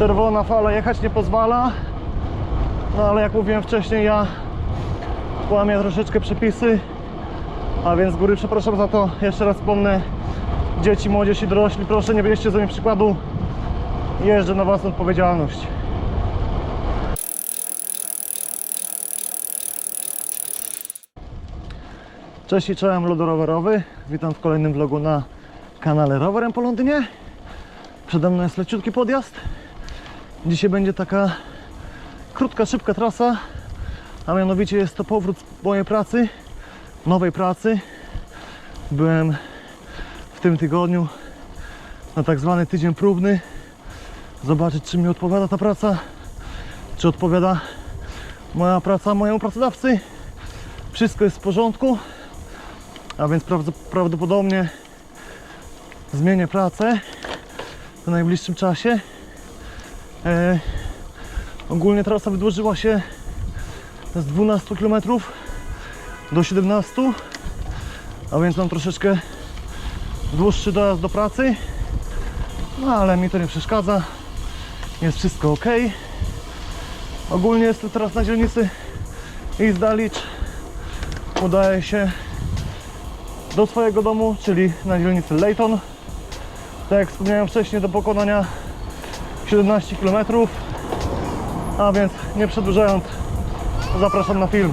czerwona fala jechać nie pozwala. No ale jak mówiłem wcześniej, ja łamię troszeczkę przepisy. A więc z góry przepraszam za to. Jeszcze raz wspomnę. Dzieci, młodzież i dorośli, proszę nie bierzcie ze mnie przykładu. Jeżdżę na własną odpowiedzialność. Cześć i czołem lodorowerowy. Witam w kolejnym vlogu na kanale Rowerem po Londynie. Przede mną jest leciutki podjazd. Dzisiaj będzie taka krótka, szybka trasa, a mianowicie jest to powrót mojej pracy, nowej pracy. Byłem w tym tygodniu na tak zwany tydzień próbny. Zobaczyć, czy mi odpowiada ta praca, czy odpowiada moja praca mojemu pracodawcy. Wszystko jest w porządku, a więc prawd- prawdopodobnie zmienię pracę w najbliższym czasie. E, ogólnie trasa wydłużyła się z 12 km do 17, a więc mam troszeczkę dłuższy dojazd do pracy, no ale mi to nie przeszkadza, jest wszystko ok. Ogólnie jestem teraz na dzielnicy East Dulwich, udaje się do swojego domu, czyli na dzielnicy Layton. Tak jak wspomniałem wcześniej, do pokonania 17 km. A więc nie przedłużając, zapraszam na film.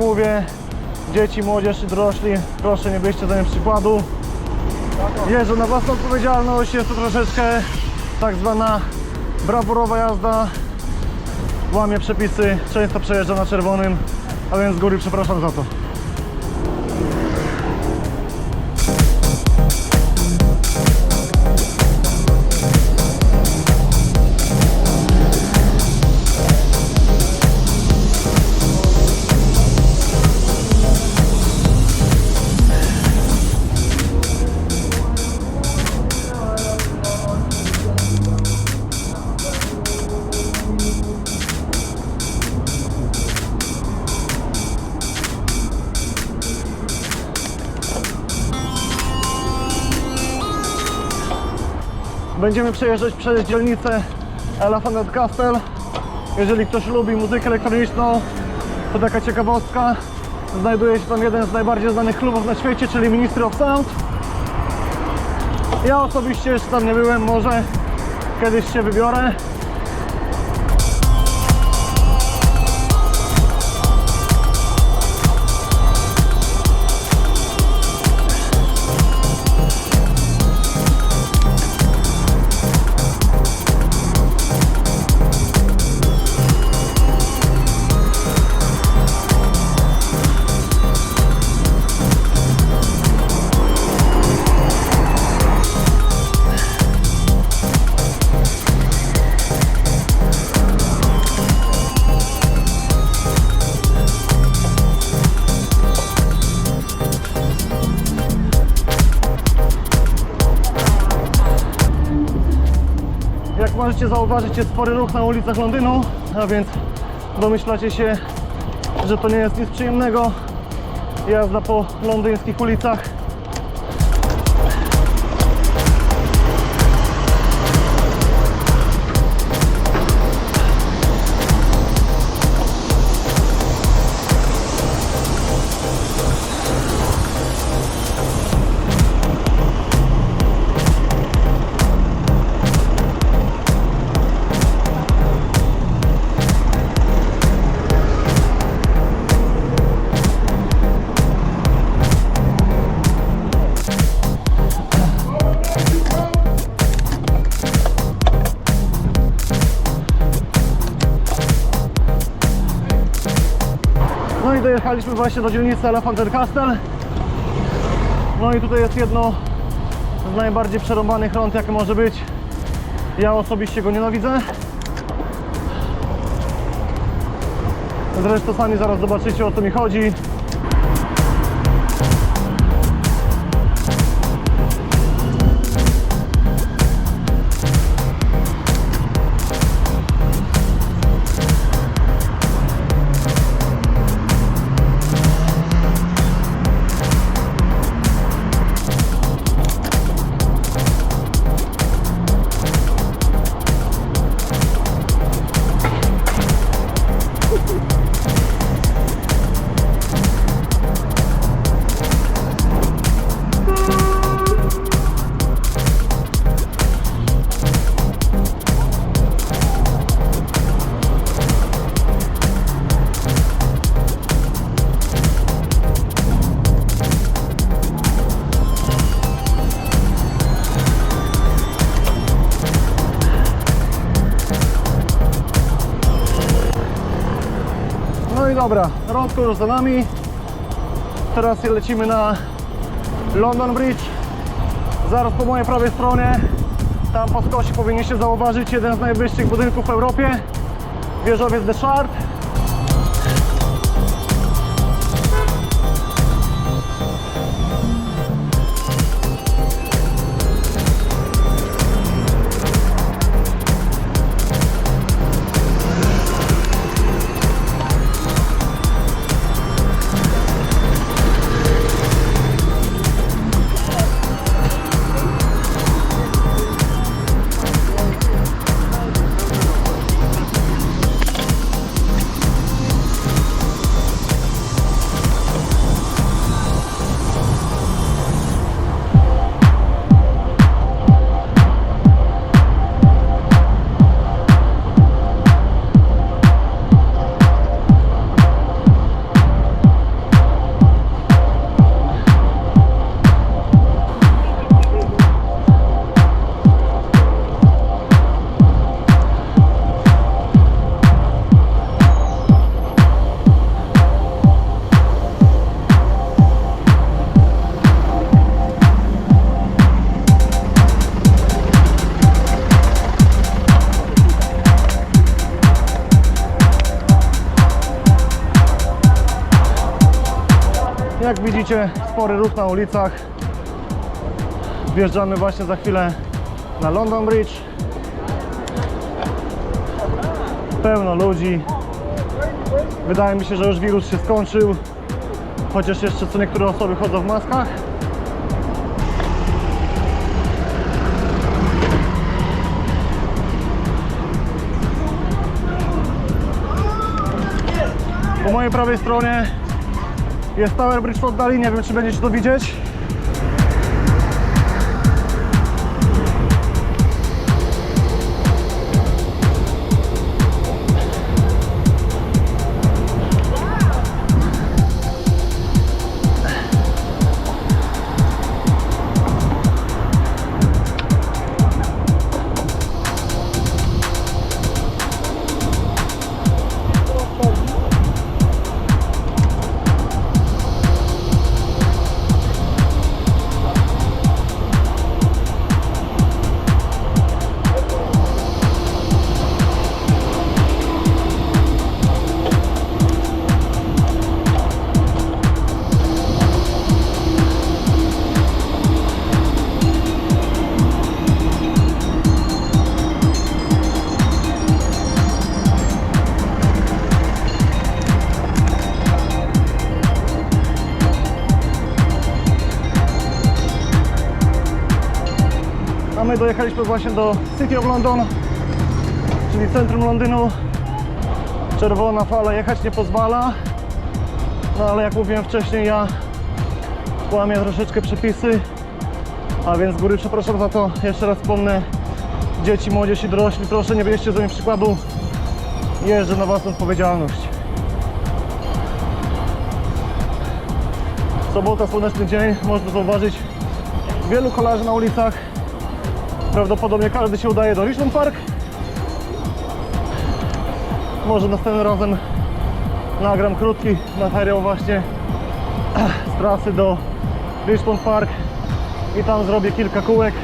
Mówię, dzieci, młodzież i dorośli, proszę nie bierzcie za mnie przykładu. Jeżdżę na własną odpowiedzialność, jest to troszeczkę tak zwana brawurowa jazda. Łamię przepisy, często przejeżdżam na czerwonym, a więc z góry przepraszam za to. Będziemy przejeżdżać przez dzielnicę Elephant Castle. Jeżeli ktoś lubi muzykę elektroniczną, to taka ciekawostka. Znajduje się tam jeden z najbardziej znanych klubów na świecie, czyli Ministry of Sound. Ja osobiście jeszcze tam nie byłem, może kiedyś się wybiorę. Możecie zauważyć, jest spory ruch na ulicach Londynu, a więc domyślacie się, że to nie jest nic przyjemnego. Jazda po londyńskich ulicach. I dojechaliśmy właśnie do dzielnicy Castle. No i tutaj jest jedno z najbardziej przerąbanych rąd, jakie może być. Ja osobiście go nienawidzę. Zresztą sami zaraz zobaczycie o co mi chodzi. Dobra, rądko już za nami. Teraz lecimy na London Bridge. Zaraz po mojej prawej stronie, tam po skosie powinniście zauważyć jeden z najwyższych budynków w Europie. Wieżowiec The Shard. Widzicie, spory ruch na ulicach. Wjeżdżamy właśnie za chwilę na London Bridge. Pełno ludzi. Wydaje mi się, że już wirus się skończył. Chociaż jeszcze co niektóre osoby chodzą w maskach. Po mojej prawej stronie jest Tower Bridge w oddali, nie wiem czy będziecie to widzieć. Dojechaliśmy właśnie do City of London, czyli centrum Londynu. Czerwona fala jechać nie pozwala. No ale jak mówiłem wcześniej, ja łamię troszeczkę przepisy. A więc z góry przepraszam za to. Jeszcze raz wspomnę. Dzieci, młodzież i dorośli, proszę nie bierzcie ze mnie przykładu. Jeżdżę na własną odpowiedzialność. Sobota, słoneczny dzień, można zauważyć wielu kolarzy na ulicach. Prawdopodobnie każdy się udaje do Richmond Park. Może następnym razem nagram krótki materiał właśnie z trasy do Richmond Park i tam zrobię kilka kółek.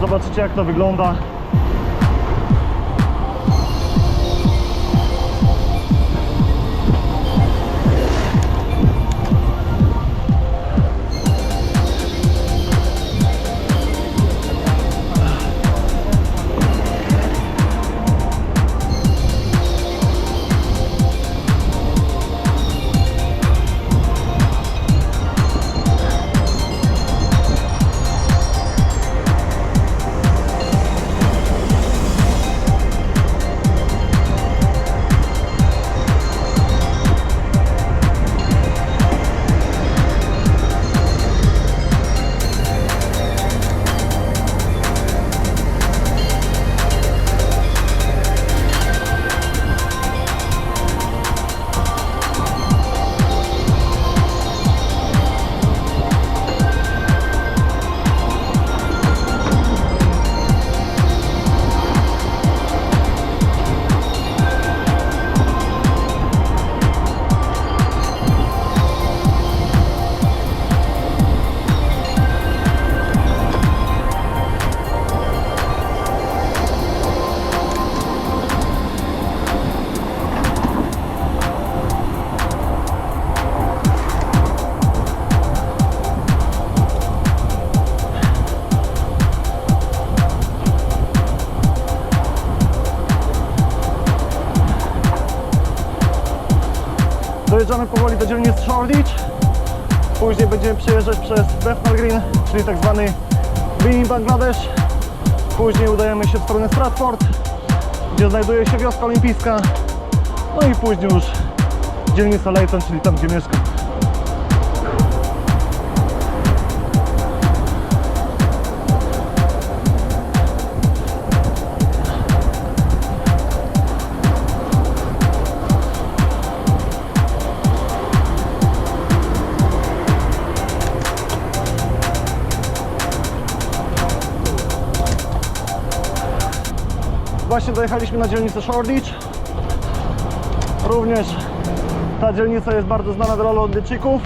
Zobaczycie jak to wygląda. Do dzielnicy Shoreditch. Później będziemy przejeżdżać przez Bethnal Green, czyli tak zwany Bini Bangladesz. Później udajemy się w stronę Stratford, gdzie znajduje się wioska olimpijska. No i później już dzielnica Leighton, czyli tam gdzie mieszkam. Właśnie dojechaliśmy na dzielnicę Shoreditch. Również ta dzielnica jest bardzo znana dla Londyńczyków.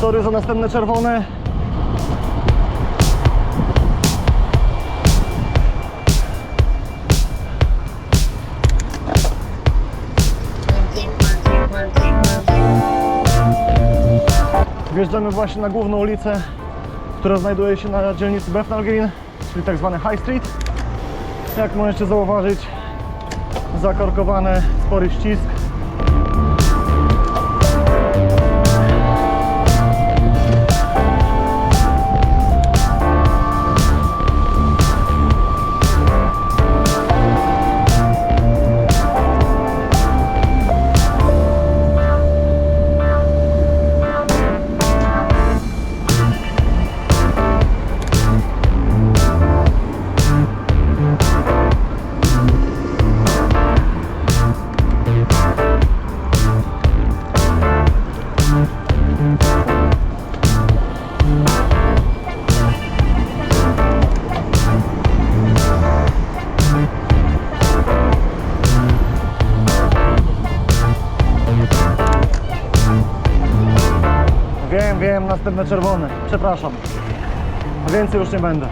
Sorry za następne czerwone. Wjeżdżamy właśnie na główną ulicę, która znajduje się na dzielnicy Bethnal Green, czyli tak zwany High Street. Jak możecie zauważyć, zakorkowany spory ścisk. Następne czerwone. Przepraszam. Więcej już nie będę.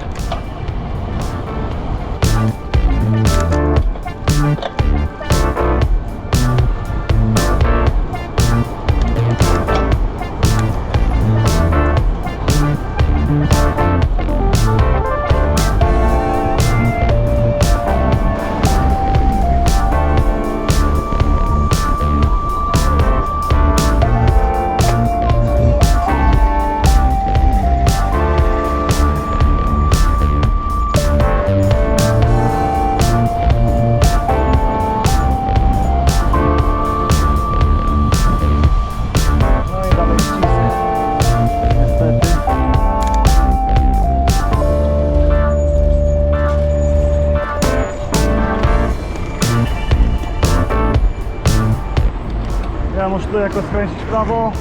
muszę tu jakoś skręcić w prawo.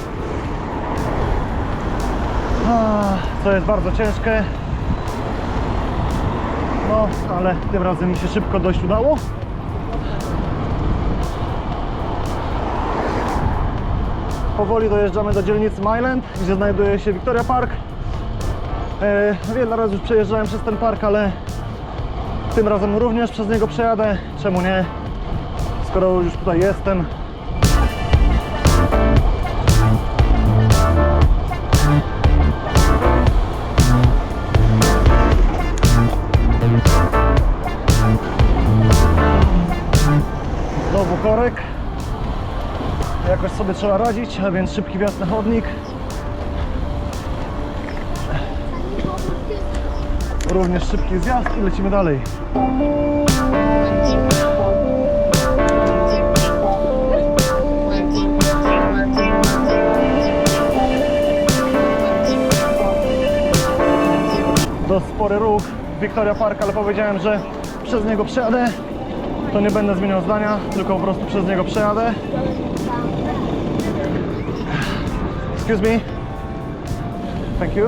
Ah, Co jest bardzo ciężkie. No ale tym razem mi się szybko dość udało. Powoli dojeżdżamy do dzielnicy Myland gdzie znajduje się Victoria Park. E, Wiele razy już przejeżdżałem przez ten park ale tym razem również przez niego przejadę. Czemu nie? Skoro już tutaj jestem. Korek. Jakoś sobie trzeba radzić, a więc szybki wjazd na chodnik. Również szybki zjazd i lecimy dalej. To spory ruch Victoria Park, ale powiedziałem, że przez niego przejadę. To nie będę zmieniał zdania, tylko po prostu przez niego przejadę. Excuse me. Thank you.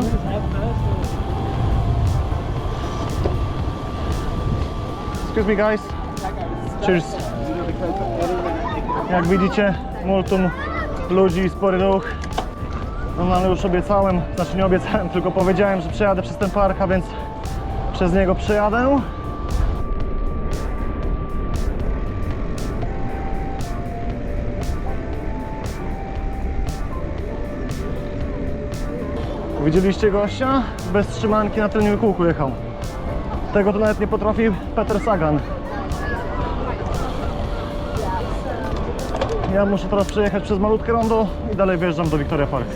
Excuse me guys. Cheers. Jak widzicie, multum ludzi, spory ruch. No ale już obiecałem, znaczy nie obiecałem, tylko powiedziałem, że przejadę przez ten park, a więc przez niego przejadę. Widzieliście gościa? Bez trzymanki na tylnym kółku jechał. Tego to nawet nie potrafi Peter Sagan. Ja muszę teraz przejechać przez malutkie rondo i dalej wjeżdżam do Victoria Park.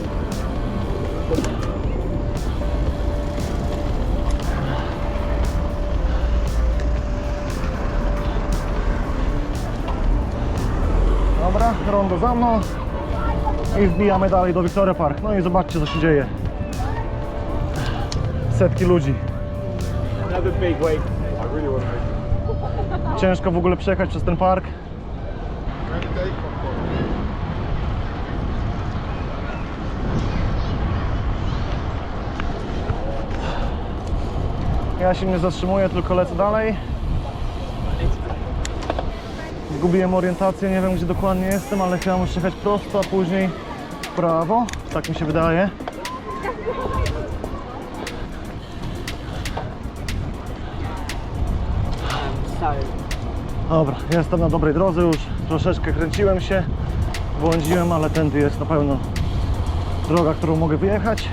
Dobra, rondo za mną i wbijamy dalej do Victoria Park. No i zobaczcie co się dzieje. To make Ciężko w ogóle przejechać przez ten park. Ja się nie zatrzymuję, tylko lecę dalej. Zgubiłem orientację, nie wiem gdzie dokładnie jestem, ale chyba muszę jechać prosto, a później w prawo. Tak mi się wydaje. Dobra, jestem na dobrej drodze już. Troszeczkę kręciłem się, błądziłem, ale tędy jest na pewno droga, którą mogę wyjechać.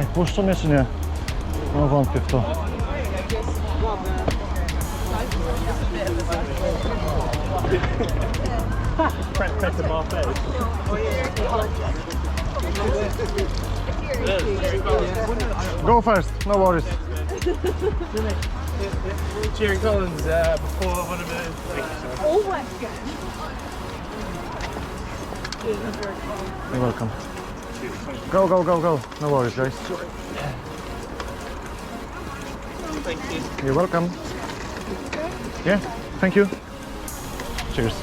Ajajaj, puszczą mnie czy nie? No wątpię w to. press, press the bar first. Go first, no worries. Jerry Collins uh, before one of the. You're welcome. Go, go, go, go. No worries, guys. Thank you. You're welcome. Yeah, thank you. Cheers.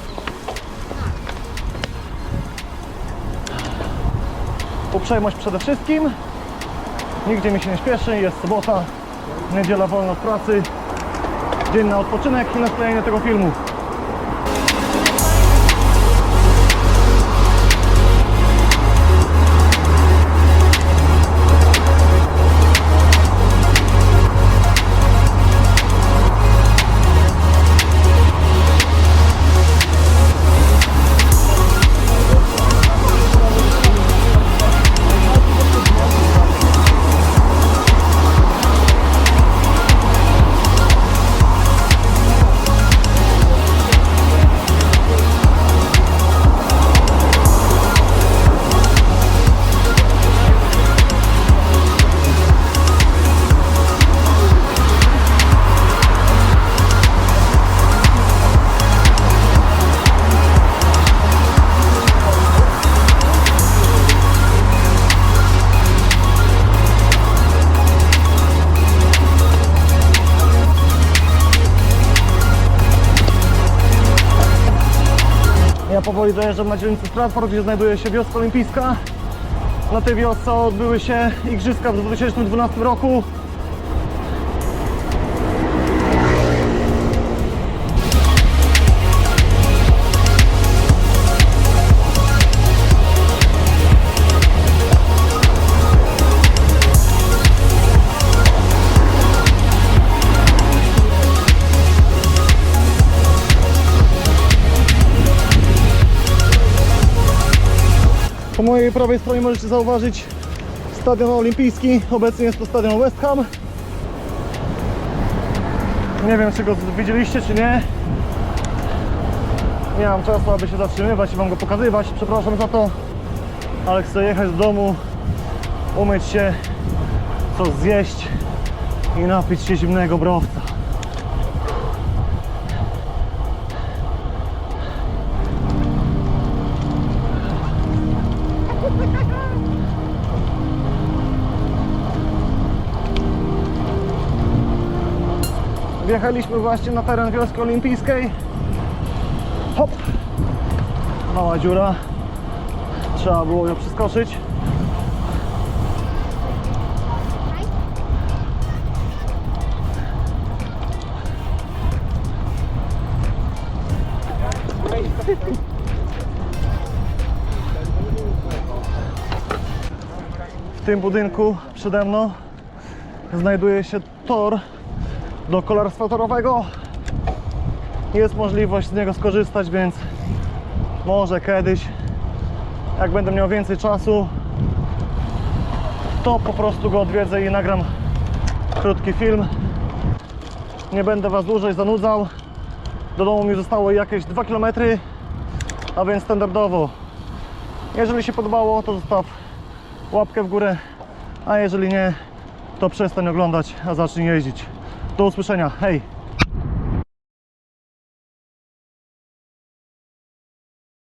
Uprzejmość przede wszystkim. Nigdzie mi się nie śpieszy, jest sobota, niedziela wolna od pracy, dzień na odpoczynek i na sklejenie tego filmu. Powoli dojeżdżam na dzielnicę Stratford, gdzie znajduje się wioska olimpijska. Na tej wiosce odbyły się igrzyska w 2012 roku. Mojej prawej stronie możecie zauważyć stadion olimpijski. Obecnie jest to stadion West Ham. Nie wiem, czy go widzieliście, czy nie. Nie mam czasu, aby się zatrzymywać i Wam go pokazywać. Przepraszam za to, ale chcę jechać do domu, umyć się, coś zjeść i napić się zimnego browca. Wjechaliśmy właśnie na teren wioski olimpijskiej. Hop! Mała dziura. Trzeba było ją przeskoczyć. W tym budynku przede mną znajduje się tor do kolarstwa torowego. Jest możliwość z niego skorzystać, więc może kiedyś, jak będę miał więcej czasu, to po prostu go odwiedzę i nagram krótki film. Nie będę Was dłużej zanudzał. Do domu mi zostało jakieś 2 km, a więc standardowo. Jeżeli się podobało, to zostaw łapkę w górę, a jeżeli nie, to przestań oglądać, a zacznij jeździć. Do usłyszenia. Hej!